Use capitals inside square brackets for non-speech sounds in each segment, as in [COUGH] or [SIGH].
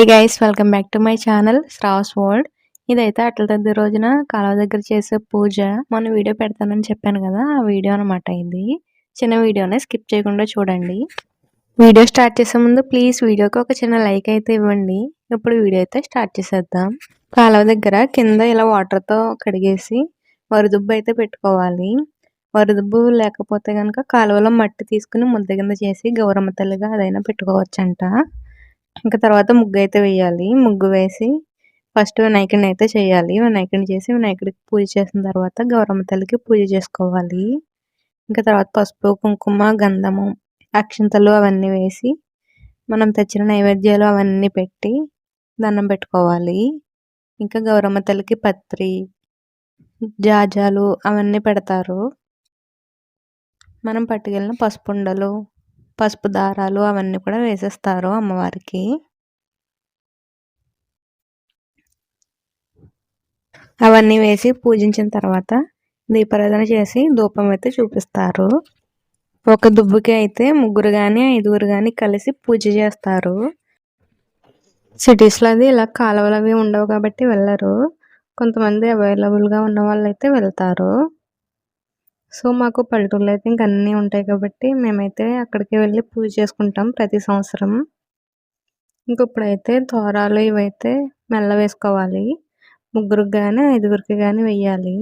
Hi guys welcome back to my channel Shravas world ఇదైతే అట్ల దగ్గర రోజున కాలువ దగ్గర చేసే పూజ. మొన్న వీడియో పెడతానని చెప్పాను కదా ఆ వీడియో అనమాట ఇది. చిన్న వీడియోనే స్కిప్ చేయకుండా చూడండి. వీడియో స్టార్ట్ చేసే ముందు ప్లీజ్ వీడియోకి ఒక చిన్న లైక్ అయితే ఇవ్వండి. ఇప్పుడు వీడియో అయితే స్టార్ట్ చేసేద్దాం. కాలువ దగ్గర కింద ఇలా వాటర్తో కడిగేసి వరదుబ్బు అయితే పెట్టుకోవాలి. వరిదుబ్బు లేకపోతే కనుక కాలువలో మట్టి తీసుకుని ముద్ద కింద చేసి గౌరమ్మ తల్లిగా అదైనా పెట్టుకోవచ్చంట. ఇంకా తర్వాత ముగ్గు అయితే వేయాలి ముగ్గు వేసి ఫస్ట్ వినాయకుడిని అయితే చేయాలి. వినాయకుడిని చేసి వినాయకుడికి పూజ చేసిన తర్వాత గౌరమ్మ తల్లికి పూజ చేసుకోవాలి. ఇంకా తర్వాత పసుపు కుంకుమ గంధము అక్షింతలు అవన్నీ వేసి మనం తెచ్చిన నైవేద్యాలు అవన్నీ పెట్టి దండం పెట్టుకోవాలి. ఇంకా గౌరమ్మ తల్లికి పత్రి జాజాలు అవన్నీ పెడతారు. మనం పట్టుకెళ్ళిన పసుపుండలు పసుపు దారాలు అవన్నీ కూడా వేసేస్తారు అమ్మవారికి. అవన్నీ వేసి పూజించిన తర్వాత దీపారాధన చేసి ధూపం అయితే చూపిస్తారు. ఒక దుబ్బుకి అయితే ముగ్గురు కానీ ఐదుగురు కానీ కలిసి పూజ చేస్తారు. సిటీస్లో అది ఇలా కాలువలు అవి ఉండవు కాబట్టి వెళ్ళరు. కొంతమంది అవైలబుల్గా ఉన్న వాళ్ళు అయితే వెళ్తారు. సో మాకు పల్లెటూరులో అయితే ఇంక అన్నీ ఉంటాయి కాబట్టి మేమైతే అక్కడికి వెళ్ళి పూజ చేసుకుంటాం ప్రతి సంవత్సరం. ఇంక ఇప్పుడైతే తోరాలు ఇవైతే మెల్ల వేసుకోవాలి. ముగ్గురికి కానీ ఐదుగురికి కానీ వెయ్యాలి.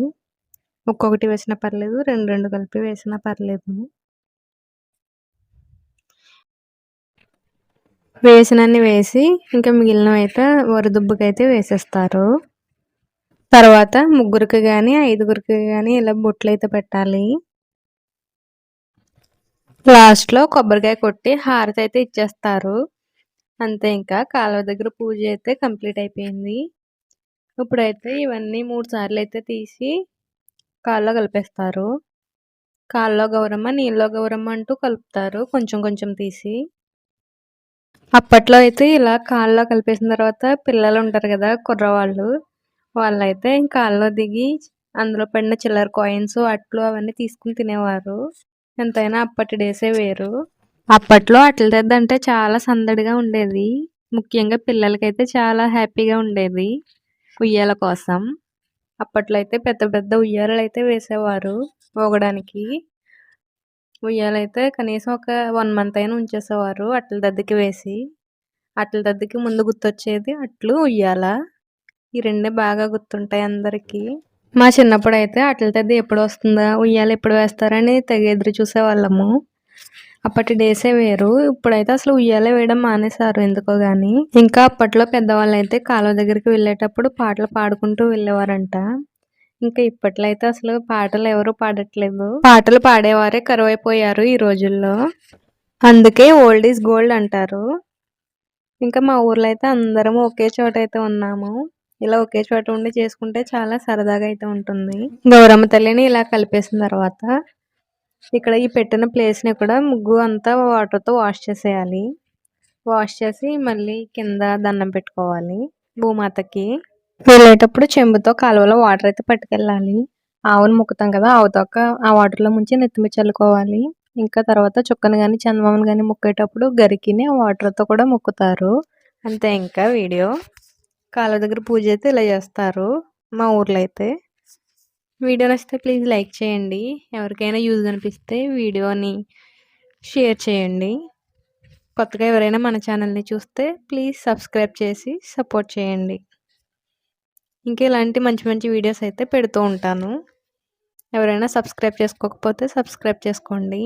ఒక్కొక్కటి వేసినా పర్లేదు రెండు రెండు కలిపి వేసినా పర్లేదు. వేసినన్ని వేసి ఇంకా మిగిలినవి అయితే వరదుబ్బుకైతే వేసేస్తారు. తర్వాత ముగ్గురికి కానీ ఐదుగురికి కానీ ఇలా బొట్లు అయితే పెట్టాలి. లాస్ట్లో కొబ్బరికాయ కొట్టి హారతి అయితే ఇచ్చేస్తారు. అంతే ఇంకా కాలువ దగ్గర పూజ అయితే కంప్లీట్ అయిపోయింది. ఇప్పుడైతే ఇవన్నీ మూడు సార్లు అయితే తీసి కాల్లో కలిపేస్తారు. కాల్లో గౌరమ్మ నీళ్ళలో గౌరమ్మ అంటూ కలుపుతారు కొంచెం కొంచెం తీసి. అప్పట్లో అయితే ఇలా కాల్లో కలిపేసిన తర్వాత పిల్లలు ఉంటారు కదా కుర్రవాళ్ళు వాళ్ళైతే కాల్లో దిగి అందులో పడిన చిల్లర కాయిన్స్ అట్లు అవన్నీ తీసుకుని తినేవారు. ఎంతైనా అప్పటి డేసే వేరు. అప్పట్లో అట్ల దద్ద అంటే చాలా సందడిగా ఉండేది. ముఖ్యంగా పిల్లలకైతే చాలా హ్యాపీగా ఉండేది ఉయ్యాల కోసం. అప్పట్లో అయితే పెద్ద పెద్ద ఉయ్యాలలు అయితే వేసేవారు పోగడానికి ఉయ్యాలైతే కనీసం ఒక వన్ మంత్ అయినా ఉంచేసేవారు అట్ల దద్దకి వేసి. అట్ల దద్దకి ముందు గుర్తొచ్చేది అట్లు ఉయ్యాల. ఈ రెండే బాగా గుర్తుంటాయి అందరికీ. మా చిన్నప్పుడు అయితే అట్ల తద్ది ఎప్పుడు వస్తుందా ఉయ్యాలు ఎప్పుడు వేస్తారని తెగ ఎదురు చూసేవాళ్ళము. అప్పటి డేసే వేరు. ఇప్పుడైతే అసలు ఉయ్యాలే వేయడం మానేశారు ఎందుకో గాని. ఇంకా అప్పట్లో పెద్దవాళ్ళు అయితే కాలువ దగ్గరికి వెళ్ళేటప్పుడు పాటలు పాడుకుంటూ వెళ్ళేవారంట. ఇంకా ఇప్పట్లో అయితే అసలు పాటలు ఎవరు పాడట్లేదు. పాటలు పాడేవారే కరువైపోయారు ఈ రోజుల్లో. అందుకే ఓల్డ్ ఈజ్ గోల్డ్ అంటారు. ఇంకా మా ఊర్లో అయితే అందరం ఒకే చోట అయితే ఉన్నాము. ఇలా ఒకే చోట ఉండి చేసుకుంటే చాలా సరదాగా అయితే ఉంటుంది. [LAUGHS] గౌరమ్మ తల్లిని ఇలా కలిపేసిన తర్వాత ఇక్కడ ఈ పెట్టిన ప్లేస్ని కూడా ముగ్గు అంతా వాటర్తో వాష్ చేసేయాలి. వాష్ చేసి మళ్ళీ కింద దండం పెట్టుకోవాలి భూమాతకి. వెళ్ళేటప్పుడు చెంబుతో కాలువలో వాటర్ అయితే పట్టుకెళ్ళాలి. ఆవును మొక్కుతాం కదా ఆవుతోక ఆ వాటర్లో ముంచి నెత్తిమి చల్లుకోవాలి. ఇంకా తర్వాత చుక్కను కానీ చందమామను కానీ మొక్కేటప్పుడు గరికిని ఆ వాటర్తో కూడా మొక్కుతారు. అంతే ఇంకా వీడియో. కాళ్ళ దగ్గర పూజ అయితే ఇలా చేస్తారు మా ఊర్లో అయితే వీడియో నచ్చితే ప్లీజ్ లైక్ చేయండి. ఎవరికైనా యూజ్ అనిపిస్తే వీడియోని షేర్ చేయండి. కొత్తగా ఎవరైనా మన ఛానల్ని చూస్తే ప్లీజ్ సబ్స్క్రైబ్ చేసి సపోర్ట్ చేయండి. ఇంకా ఇలాంటి మంచి మంచి వీడియోస్ అయితే పెడుతూ ఉంటాను. ఎవరైనా సబ్స్క్రైబ్ చేసుకోకపోతే సబ్స్క్రైబ్ చేసుకోండి.